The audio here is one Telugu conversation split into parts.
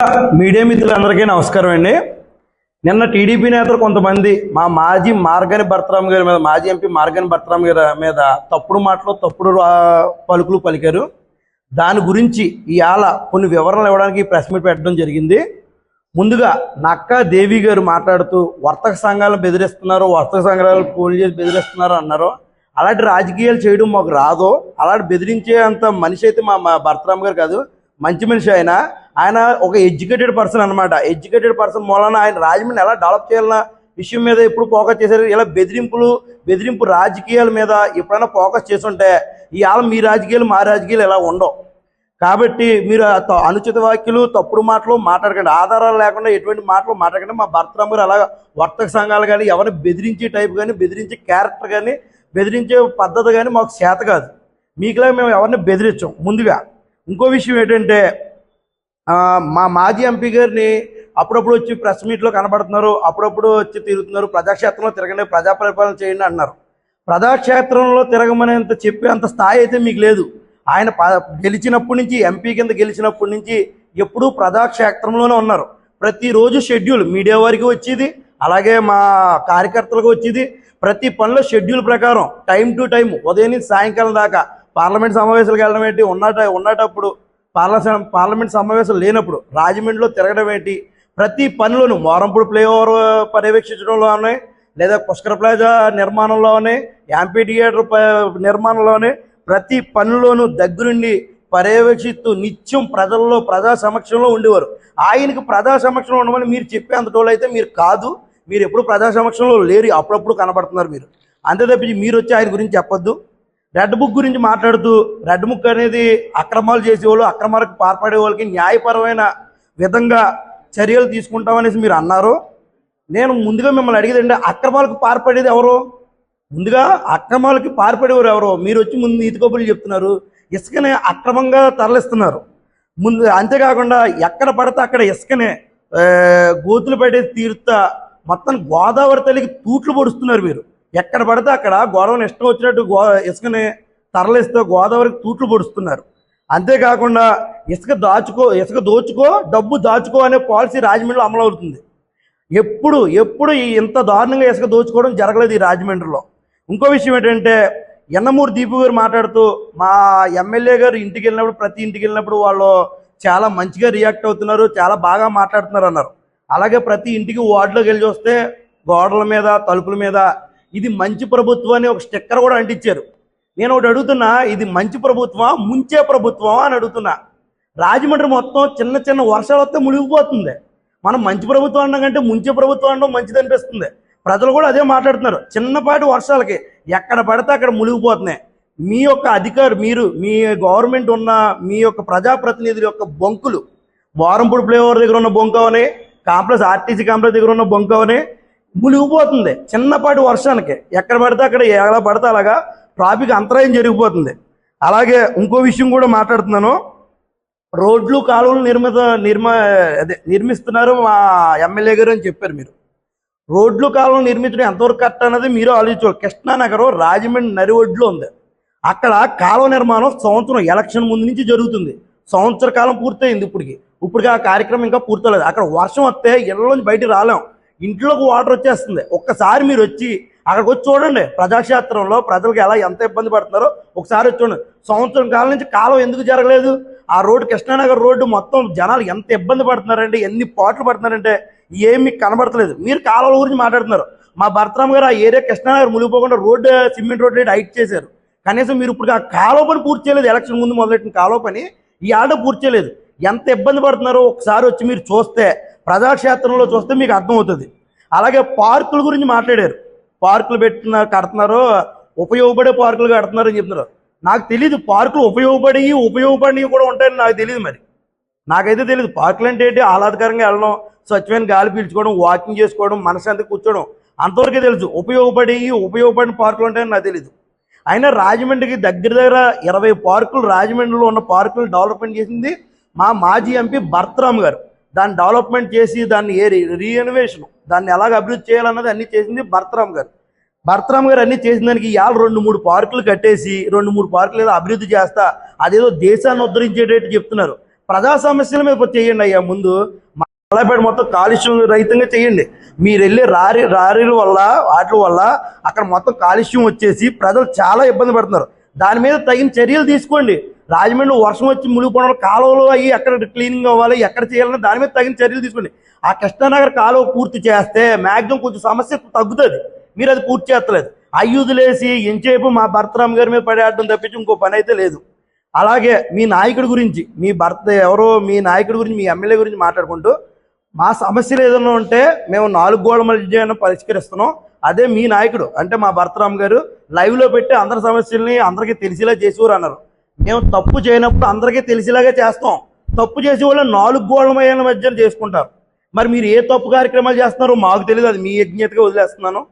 మీడియా మిత్రులందరికీ నమస్కారం అండి. నిన్న టీడీపీ నేతలు కొంతమంది మా మాజీ మార్గని భర్తరామ్ గారి మీద మాజీ ఎంపీ మార్గని భర్తరామ్ గారి మీద తప్పుడు మాటలు తప్పుడు పలుకులు పలికారు. దాని గురించి ఇవాళ కొన్ని వివరణలు ఇవ్వడానికి ప్రెస్ మీట్ పెట్టడం జరిగింది. ముందుగా నక్కా దేవి గారు మాట్లాడుతూ వర్తక సంఘాలను బెదిరిస్తున్నారు వర్తక సంఘాలను పోలీసు చేసి బెదిరిస్తున్నారు అన్నారు. అలాంటి రాజకీయాలు చేయడం మాకు రాదు. అలాంటి బెదిరించే అంత మనిషి అయితే మా మా భర్తరామ్ గారు కాదు. మంచి మనిషి ఆయన. ఆయన ఒక ఎడ్యుకేటెడ్ పర్సన్ అనమాట ఎడ్యుకేటెడ్ పర్సన్ మూలన ఆయన రాజమండ్రి ఎలా డెవలప్ చేయాలన్న విషయం మీద ఎప్పుడు ఫోకస్ చేశారు. ఇలా బెదిరింపులు బెదిరింపు రాజకీయాల మీద ఎప్పుడైనా ఫోకస్ చేస్తుంటే ఇవాళ మీ రాజకీయాలు మా రాజకీయాలు ఎలా ఉండవు. కాబట్టి మీరు త- అనుచిత వ్యాఖ్యలు తప్పుడు మాటలు మాట్లాడకండి. ఆధారాలు లేకుండా ఎటువంటి మాటలు మాట్లాడకండి. మా భర్తరామ్ గారు అలాగా వర్తక సంఘాలు కానీ ఎవరిని బెదిరించే టైప్ కానీ బెదిరించే క్యారెక్టర్ కానీ బెదిరించే పద్ధతి కానీ మాకు చేత కాదు. మీకులా మేము ఎవరిని బెదిరించాం. ముందుగా ఇంకో విషయం ఏంటంటే మా మాజీ ఎంపీ గారిని అప్పుడప్పుడు వచ్చి ప్రెస్ మీట్లో కనబడుతున్నారు అప్పుడప్పుడు వచ్చి తిరుగుతున్నారు ప్రజాక్షేత్రంలో తిరగండి ప్రజా పరిపాలన చేయండి అన్నారు. ప్రజాక్షేత్రంలో తిరగమనేంత చెప్పే అంత స్థాయి అయితే మీకు లేదు. ఆయన ప- గెలిచినప్పటి నుంచి ఎంపీ కింద గెలిచినప్పటి నుంచి ఎప్పుడూ ప్రజాక్షేత్రంలోనే ఉన్నారు. ప్రతిరోజు షెడ్యూల్ మీడియా వారికి వచ్చేది అలాగే మా కార్యకర్తలకు వచ్చేది. ప్రతి పనిలో షెడ్యూల్ ప్రకారం టైం టు టైం ఉదయం నుంచి సాయంకాలం దాకా పార్లమెంట్ సమావేశాలకు వెళ్ళడం ఏంటి ఉన్నట ఉన్నటప్పుడు పార్లమెంట్ పార్లమెంట్ సమావేశం లేనప్పుడు రాజమండ్రిలో తిరగడం ఏంటి? ప్రతి పనిలోనూ మోరంపూడి ఫ్లైఓవర్ పర్యవేక్షించడంలోనే లేదా పుష్కర ప్లాజా నిర్మాణంలోనే యాంపీ థియేటర్ ప- నిర్మాణంలోనే ప్రతి పనిలోనూ దగ్గరుండి పర్యవేక్షిస్తూ నిత్యం ప్రజల్లో ప్రజా సమక్షంలో ఉండేవారు. ఆయనకి ప్రజా సమక్షంలో ఉండమని మీరు చెప్పే అంతటోళ్ళు అయితే మీరు కాదు. మీరు ఎప్పుడు ప్రజా సమక్షంలో లేరు అప్పుడప్పుడు కనబడుతున్నారు మీరు. అంతే తప్పించి మీరు వచ్చి ఆయన గురించి చెప్పొద్దు. రెడ్ బుక్ గురించి మాట్లాడుతూ రెడ్ బుక్ అనేది అక్రమాలు చేసేవాళ్ళు అక్రమాలకు పాల్పడే వాళ్ళకి న్యాయపరమైన విధంగా చర్యలు తీసుకుంటామనేసి మీరు అన్నారు. నేను ముందుగా మిమ్మల్ని అడిగేదండి అక్రమాలకు పాల్పడేది ఎవరు? ముందుగా అక్రమాలకి పాల్పడేవారు ఎవరు? మీరు వచ్చి ముందు నీతి కబుర్లు చెప్తున్నారు ఇసుకనే అక్రమంగా తరలిస్తున్నారు. ముందు అంతేకాకుండా ఎక్కడ పడితే అక్కడ ఇసుకనే గోతులు పడేసి తీరుతా మొత్తం గోదావరి తల్లికి తూట్లు పొడుస్తున్నారు మీరు ఎక్కడ పడితే అక్కడ గొడవని ఇష్టం వచ్చినట్టు గో ఇసుకని తరలిస్తూ గోదావరికి తూట్లు పొడుస్తున్నారు. అంతేకాకుండా ఇసుక దాచుకో ఇసుక దోచుకో డబ్బు దాచుకో అనే పాలసీ రాజమండ్రిలో అమలు అవుతుంది ఎప్పుడు ఎప్పుడు ఈ ఇంత దారుణంగా ఇసుక దోచుకోవడం జరగలేదు ఈ రాజమండ్రిలో. ఇంకో విషయం ఏంటంటే ఎన్నమూరు దీపు గారు మాట్లాడుతూ మా ఎమ్మెల్యే గారు ఇంటికి వెళ్ళినప్పుడు ప్రతి ఇంటికి వెళ్ళినప్పుడు వాళ్ళు చాలా మంచిగా రియాక్ట్ అవుతున్నారు చాలా బాగా మాట్లాడుతున్నారు అన్నారు. అలాగే ప్రతి ఇంటికి వార్డులోకి వెళ్ళి చూస్తే గోడల మీద తలుపుల మీద ఇది మంచి ప్రభుత్వం అని ఒక స్టిక్కర్ కూడా అంటించారు. నేను ఒకటి అడుగుతున్నా ఇది మంచి ప్రభుత్వమా ముంచే ప్రభుత్వమా అని అడుగుతున్నా. రాజమండ్రి మొత్తం చిన్న చిన్న వర్షాలు వస్తే మునిగిపోతుంది. మనం మంచి ప్రభుత్వం అనడం కంటే ముంచే ప్రభుత్వం అనడం మంచిది అనిపిస్తుంది. ప్రజలు కూడా అదే మాట్లాడుతున్నారు. చిన్నపాటి వర్షాలకి ఎక్కడ పడితే అక్కడ మునిగిపోతున్నాయి. మీ యొక్క అధికారు మీరు మీ గవర్నమెంట్ ఉన్న మీ యొక్క ప్రజాప్రతినిధుల యొక్క బొంకులు వారంపూడి ఫ్లైఓవర్ దగ్గర ఉన్న బొంక అవని కాంప్లెక్స్ ఆర్టీసీ కాంప్లెక్స్ దగ్గర ఉన్న బొంకవనే అవని మునిగిపోతుంది. చిన్నపాటి వర్షానికి ఎక్కడ పడితే అక్కడ ఎలా పడితే అలాగా ట్రాఫిక్ అంతరాయం జరిగిపోతుంది. అలాగే ఇంకో విషయం కూడా మాట్లాడుతున్నాను. రోడ్లు కాలువలు నిర్మిత నిర్మ అదే నిర్మిస్తున్నారు మా ఎమ్మెల్యే గారు అని చెప్పారు మీరు. రోడ్లు కాలువలు నిర్మించడం ఎంతవరకు కరెక్ట్ అన్నది మీరు ఆలోచించాలి కృష్ణానగరం రాజమండ్రి నరిఒడ్లో ఉంది. అక్కడ కాలువ నిర్మాణం సంవత్సరం ఎలక్షన్ ముందు నుంచి జరుగుతుంది. సంవత్సర కాలం పూర్తయింది ఇప్పటికి. ఇప్పటికి ఆ కార్యక్రమం ఇంకా పూర్తలేదు అక్కడ వర్షం వస్తే ఇళ్ళలోంచి బయటికి రాలేం. ఇంట్లోకి వాటర్ వచ్చేస్తుంది. ఒక్కసారి మీరు వచ్చి అక్కడికి వచ్చి చూడండి ప్రజాక్షేత్రంలో ప్రజలకు ఎలా ఎంత ఇబ్బంది పడుతున్నారో. ఒకసారి వచ్చి చూడండి. సంవత్సరం కాలం నుంచి కాలం ఎందుకు జరగలేదు? ఆ రోడ్డు కృష్ణానగర్ రోడ్డు మొత్తం జనాలు ఎంత ఇబ్బంది పడుతున్నారంటే ఎన్ని పాటలు పడుతున్నారంటే ఏమి మీకు కనబడతలేదు. మీరు కాలువల గురించి మాట్లాడుతున్నారు. మా భర్తరామ్ గారు ఆ area Krishnanagar మునిగిపోకుండా road cement road rate height చేశారు. కనీసం మీరు ఇప్పుడు ఆ కాలువ పని పూర్తి చేయలేదు. ఎలక్షన్ ముందు మొదలెట్టిన కాలువ పని ఈ ఆట పూర్తి చేయలేదు. ఎంత ఇబ్బంది పడుతున్నారో ఒకసారి వచ్చి మీరు చూస్తే ప్రజాక్షేత్రంలో చూస్తే మీకు అర్థమవుతుంది. అలాగే పార్కుల గురించి మాట్లాడారు. పార్కులు పెట్టిన కడుతున్నారు ఉపయోగపడే పార్కులు కడుతున్నారు అని చెప్తున్నారు. నాకు తెలియదు పార్కులు ఉపయోగపడి ఉపయోగపడి కూడా ఉంటాయని నాకు తెలియదు మరి. నాకైతే తెలియదు పార్కులు అంటే ఏంటి? ఆహ్లాదకరంగా వెళ్ళడం స్వచ్ఛమైన గాలి పీల్చుకోవడం వాకింగ్ చేసుకోవడం మనశాంతి కూర్చోవడం. అంతవరకే తెలుసు ఉపయోగపడి ఉపయోగపడిన పార్కులు ఉంటాయని నాకు తెలియదు అయినా రాజమండ్రికి దగ్గర దగ్గర ఇరవై పార్కులు రాజమండ్రిలో ఉన్న పార్కులు డెవలప్మెంట్ చేసింది మా మాజీ ఎంపీ భర్తరామ్ గారు. దాన్ని డెవలప్మెంట్ చేసి దాన్ని ఏ రీఎనోవేషన్ దాన్ని ఎలాగ అభివృద్ధి చేయాలన్నది అన్ని చేసింది భరతరామ్ గారు. భరతరామ్ గారు అన్ని చేసిన దానికి ఇవాళ రెండు మూడు పార్కులు కట్టేసి రెండు మూడు పార్కులు ఏదో అభివృద్ధి చేస్తా అదేదో దేశాన్ని ఉద్ధరించేటట్టు చెప్తున్నారు. ప్రజా సమస్యల మీద చేయండి అయ్యా ముందు. మలపేట మొత్తం కాలుష్యం రహితంగా చేయండి. మీరు వెళ్ళి రారి రారీల వల్ల వాటి వల్ల అక్కడ మొత్తం కాలుష్యం వచ్చేసి ప్రజలు చాలా ఇబ్బంది పడుతున్నారు. దాని మీద తగిన చర్యలు తీసుకోండి. రాజమండ్రి వర్షం వచ్చి మునిగిపోవడం కాలువలు అయ్యి ఎక్కడ క్లీనింగ్ అవ్వాలి ఎక్కడ చేయాలని దాని మీద తగిన చర్యలు తీసుకోండి. ఆ కృష్ణానగర్ కాలువ పూర్తి చేస్తే మ్యాక్సిమం కొంచెం సమస్య తగ్గుతుంది. మీరు అది పూర్తి చేస్తలేదు. అయ్యుదులేసి ఎంచేపు మా భర్తరామ్ గారి మీద పడేయడం తప్పించి ఇంకో పని అయితే లేదు. అలాగే మీ నాయకుడి గురించి మీ భర్త ఎవరో మీ నాయకుడి గురించి మీ ఎమ్మెల్యే గురించి మాట్లాడుకుంటూ మా సమస్యలు ఏదైనా ఉంటే మేము నాలుగు గోడల మధ్య పరిష్కరిస్తున్నాం. అదే మీ నాయకుడు అంటే మా భర్తరామ్ గారు లైవ్లో పెట్టి అందరి సమస్యల్ని అందరికీ తెలిసేలా చేసేవారు అన్నారు. మేము తప్పు చేయనప్పుడు అందరికీ తెలిసేలాగా చేస్తాం. తప్పు చేసే వాళ్ళు నాలుగు గోడల మధ్య చేసుకుంటారు. మరి మీరు ఏ తప్పు కార్యక్రమాలు చేస్తున్నారో మాకు తెలియదు. అది మీ యజ్ఞతగా వదిలేస్తున్నాను.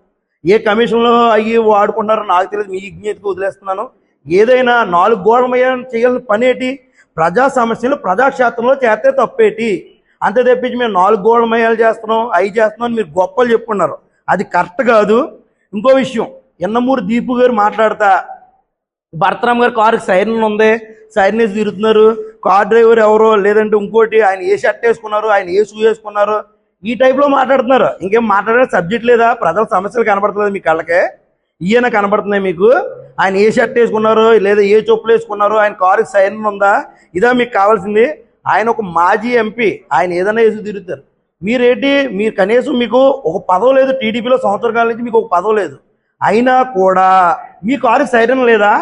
ఏ కమిషన్లో అయ్యి వాడుకుంటున్నారో నాకు తెలియదు. మీ యజ్ఞతగా వదిలేస్తున్నాను. ఏదైనా నాలుగు గోడల చేయాల్సిన పనేటి ప్రజా సమస్యలు ప్రజాక్షేత్రంలో చేస్తే తప్పేటి అంతే తెప్పించి మేము నాలుగు గోళమయ్యాలు చేస్తున్నాం అవి చేస్తున్నాం అని మీరు గొప్పలు చెప్పుకున్నారు. అది కరెక్ట్ కాదు. ఇంకో విషయం. ఎన్నమూరు దీపు గారు మాట్లాడతా భరతరామ్ గారు కారుకి సైరన్ ఉంది. సైరన్ వేసి తిరుగుతున్నారు. కార్ డ్రైవర్ ఎవరో లేదంటే ఇంకోటి ఆయన ఏ షర్ట్ వేసుకున్నారు ఆయన ఏ షూ వేసుకున్నారు ఈ టైప్లో మాట్లాడుతున్నారు. ఇంకేం మాట్లాడే సబ్జెక్ట్ లేదా? ప్రజల సమస్యలు కనబడుతుంది మీ కళ్ళకే. ఈయన కనబడుతున్నాయి మీకు. ఆయన ఏ షర్ట్ వేసుకున్నారు లేదా ఏ చెప్పులు వేసుకున్నారు ఆయన కారుకి సైరన్ ఉందా? ఇదా మీకు కావాల్సింది. ఆయన ఒక మాజీ ఎంపీ ఆయన ఏదైనా వేసి తిరుగుతారు. మీరేంటి మీరు కనీసం మీకు ఒక పదవి లేదు. టీడీపీలో సంవత్సర కాలం నుంచి మీకు ఒక పదవి లేదు. అయినా కూడా మీ కారుకి సైరన్ లేదా?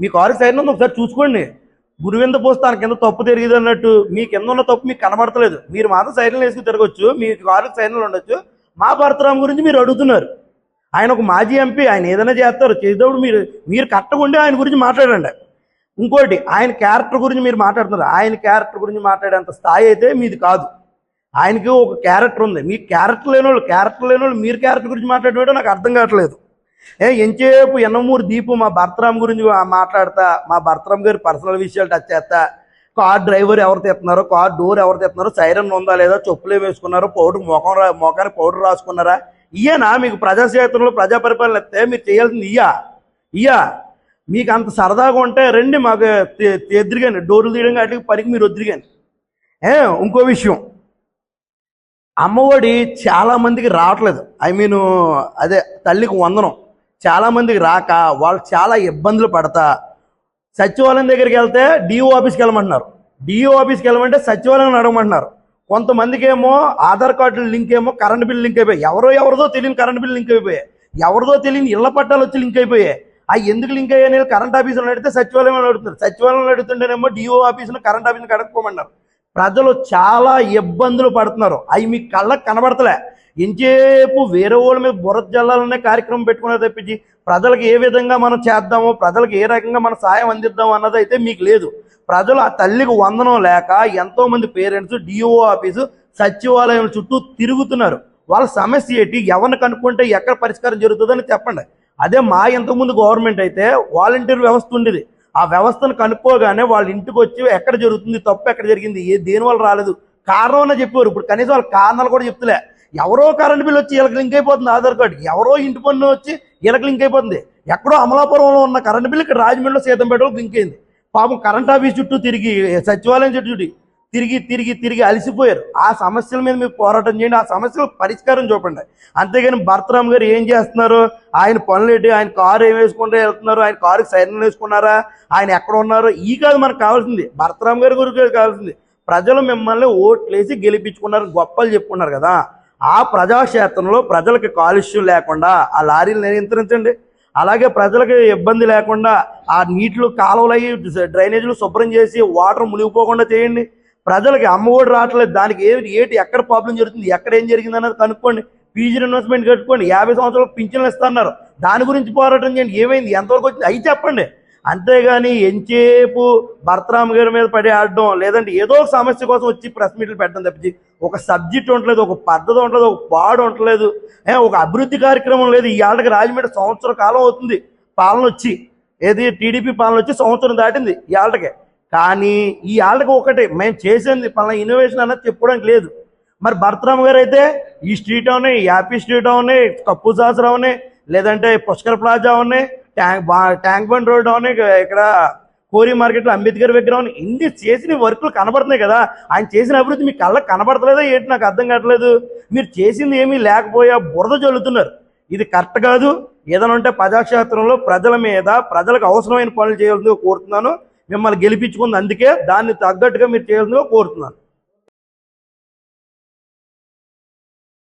మీ కారుకి సైరన్ ఉంది ఒకసారి చూసుకోండి. గురువింద పోస్తాను కింద తప్పు తిరిగింది అన్నట్టు. మీ కింద ఉన్న తప్పు మీకు కనబడతలేదు. మీరు మాత్రం సైరన్లు వేసుకుని తిరగచ్చు. మీ కారుకి సైరన్లు ఉండొచ్చు. మా భర్తరామ్ గురించి మీరు అడుగుతున్నారు. ఆయన ఒక మాజీ ఎంపీ ఆయన ఏదైనా చేస్తారు. చేసేటప్పుడు మీరు మీరు కట్టకుండా ఆయన గురించి మాట్లాడండి. ఇంకోటి ఆయన క్యారెక్టర్ గురించి మీరు మాట్లాడుతున్నారు. ఆయన క్యారెక్టర్ గురించి మాట్లాడేంత స్థాయి అయితే మీది కాదు. ఆయనకి ఒక క్యారెక్టర్ ఉంది. మీ క్యారెక్టర్ లేని వాళ్ళు క్యారెక్టర్ లేని వాళ్ళు మీరు క్యారెక్టర్ గురించి మాట్లాడేటో నాకు అర్థం కావట్లేదు. ఏ ఎంచేపు ఎన్నమూరు దీపు మా భర్తరామ్ గురించి మాట్లాడతా మా భర్తరామ్ గారి పర్సనల్ విషయాలు టచ్ చేస్తా. కార్ డ్రైవర్ ఎవరు తెస్తున్నారో కార్ డోర్ ఎవరు తెస్తున్నారో సైరన్ ఉందా లేదా చెప్పులు వేసుకున్నారు వేసుకున్నారో పౌడర్ మొఖం రా మొఖానికి పౌడర్ రాసుకున్నారా? ఇయ్యనా మీకు ప్రజాక్షేత్రంలో ప్రజా పరిపాలన ఇస్తే మీరు చేయాల్సింది ఇయ్యా. ఇయ్యా. మీకు అంత సరదాగా ఉంటే రండి మాకు తె- ఎదురుగాని డోర్లు తీయడం వాటికి పనికి మీరు వదిలిగాని ఏ ఇంకో విషయం. అమ్మఒడి చాలా మందికి రావట్లేదు. ఐ మీన్ అదే తల్లికి వందనం. చాలా మందికి రాక వాళ్ళు చాలా ఇబ్బందులు పడతా. సచివాలయం దగ్గరికి వెళ్తే డిఓ ఆఫీస్కి వెళ్ళమంటున్నారు. డిఓ ఆఫీస్కి వెళ్ళమంటే సచివాలయం అడగమంటున్నారు కొంతమందికి ఏమో ఆధార్ కార్డు లింక్ ఏమో కరెంట్ బిల్ లింక్ అయిపోయాయి. ఎవరో ఎవరిదో తెలియని కరెంట్ బిల్ లింక్ అయిపోయాయి. ఎవరిదో తెలియని ఇళ్ళ పట్టాలు వచ్చి లింక్ అయిపోయాయి. అవి ఎందుకు లింక్ అయ్యాయి కరెంట్ ఆఫీసులో అడిగితే సచివాలయంలో అడుగుతున్నారు సచివాలయంలో అడుగుతుంటేనేమో డిఓ ఆఫీసులో కరెంట్ ఆఫీస్ని అడగపోమన్నారు ప్రజలు చాలా ఇబ్బందులు పడుతున్నారు. అవి మీ కళ్ళకు కనబడతలే. ఎంచేపు వేరే వాళ్ళ మీద బురద జల్లాలనే కార్యక్రమం పెట్టుకునే తప్పించి ప్రజలకు ఏ విధంగా మనం చేద్దామో ప్రజలకు ఏ రకంగా మనం సాయం అందిద్దాం అన్నది అయితే మీకు లేదు. ప్రజలు ఆ తల్లికి వందనం లేక ఎంతోమంది పేరెంట్స్ డిఓ ఆఫీసు సచివాలయం చుట్టూ తిరుగుతున్నారు. వాళ్ళ సమస్య ఏంటి? ఎవరిని కనుక్కుంటే ఎక్కడ పరిష్కారం జరుగుతుందని చెప్పండి. అదే మా ఇంతకుముందు గవర్నమెంట్ అయితే వాలంటీర్ వ్యవస్థ ఉండేది. ఆ వ్యవస్థను కనుక్కోగానే వాళ్ళ ఇంటికి వచ్చి ఎక్కడ జరుగుతుంది తప్పు ఎక్కడ జరిగింది ఏ దేని వల్ల రాలేదు కారణం అని చెప్పారు ఇప్పుడు కనీసం వాళ్ళ కారణాలు కూడా చెప్తలే. ఎవరో కరెంట్ బిల్ వచ్చి వీళ్ళకి లింక్ అయిపోతుంది ఆధార్ కార్డుకి ఎవరో ఇంటి పన్ను వచ్చి వీళ్ళకి లింక్ అయిపోతుంది. ఎక్కడో అమలాపురంలో ఉన్న కరెంట్ బిల్ ఇక్కడ రాజమండ్రిలో సీతంపేటలో లింక్ అయింది. పాపం కరెంట్ ఆఫీస్ చుట్టూ తిరిగి సచివాలయం చుట్టూ తిరిగి తిరిగి తిరిగి తిరిగి అలసిపోయారు. ఆ సమస్యల మీద మీరు పోరాటం చేయండి ఆ సమస్యల పరిష్కారం చూపండి. అంతేగాని భరతరామ్ గారు ఏం చేస్తున్నారు? ఆయన పనులు ఏంటి? ఆయన కారు ఏం వేసుకుంటే వెళ్తున్నారు? ఆయన కారుకి సైరన్ వేసుకున్నారా? ఆయన ఎక్కడ ఉన్నారు? ఈ కాదు మనకు కావాల్సింది. భరతరామ్ గారి గురించి కావాల్సింది. ప్రజలు మిమ్మల్ని ఓట్లేసి గెలిపించుకున్నారు గొప్పలు చెప్పుకున్నారు కదా. ఆ ప్రజాక్షేత్రంలో ప్రజలకు కాలుష్యం లేకుండా ఆ లారీలు నియంత్రించండి అలాగే ప్రజలకు ఇబ్బంది లేకుండా ఆ నీటిలో కాలువలు అయ్యి డ్రైనేజీలు శుభ్రం చేసి వాటర్ మునిగిపోకుండా చేయండి. ప్రజలకి అమ్మఒడి రావట్లేదు. దానికి ఏది ఏంటి ఎక్కడ ప్రాబ్లం జరుగుతుంది ఎక్కడ ఏం జరిగింది అన్నది కనుక్కోండి. పీజీ ఇన్వెస్ట్మెంట్ కట్టుకోండి. యాభై సంవత్సరాలు పింఛన్లు ఇస్తున్నారు. దాని గురించి పోరాటం చేయండి. ఏమైంది? ఎంతవరకు వచ్చింది? అవి చెప్పండి. అంతేగాని ఎంచేపు భర్తరామ్ గారి మీద పడి ఆడడం లేదంటే ఏదో సమస్య కోసం వచ్చి ప్రెస్ మీట్లు పెట్టడం తప్పించి ఒక సబ్జెక్ట్ ఉండలేదు ఒక పద్ధతి ఉండలేదు ఒక పాడు ఉండలేదు. ఏ, ఒక అభివృద్ధి కార్యక్రమం లేదు. ఈ ఏళ్ళకి రాజమండ్రి సంవత్సర కాలం అవుతుంది. పాలన వచ్చి ఏది టీడీపీ పాలన వచ్చి సంవత్సరం దాటింది ఈ ఏళ్ళకి కానీ ఈ ఏళ్ళకి ఒకటి మేము చేసింది పలానా ఇన్నోవేషన్ అన్నది చెప్పుకోవడానికి లేదు. మరి భరతరామ్ గారు అయితే ఈ స్ట్రీట్ అవని యాపీ స్ట్రీట్ అవని కప్పు సాసరం అవని లేదంటే పుష్కర్ ప్లాజా అవని ట్యాంక్ బా ట్యాంక్ బండ్ రోడ్ అవని ఇక్కడ కోరి మార్కెట్లో అంబేద్కర్ విగ్రహం ఇన్ని చేసిన వర్కులు కనబడుతున్నాయి కదా. ఆయన చేసిన అభివృద్ధి మీ కళ్ళకి కనబడతలేదా ఏంటి? నాకు అర్థం కావట్లేదు. మీరు చేసింది ఏమీ లేకపోయా బురద చల్లుతున్నారు ఇది కరెక్ట్ కాదు. ఏదైనా ఉంటే ప్రజాక్షేత్రంలో ప్రజల మీద ప్రజలకు అవసరమైన పనులు చేయాలని కోరుతున్నాను. మిమ్మల్ని గెలిపించుకుంది అందుకే దాన్ని తగ్గట్టుగా మీరు చేయాలని కోరుతున్నాను.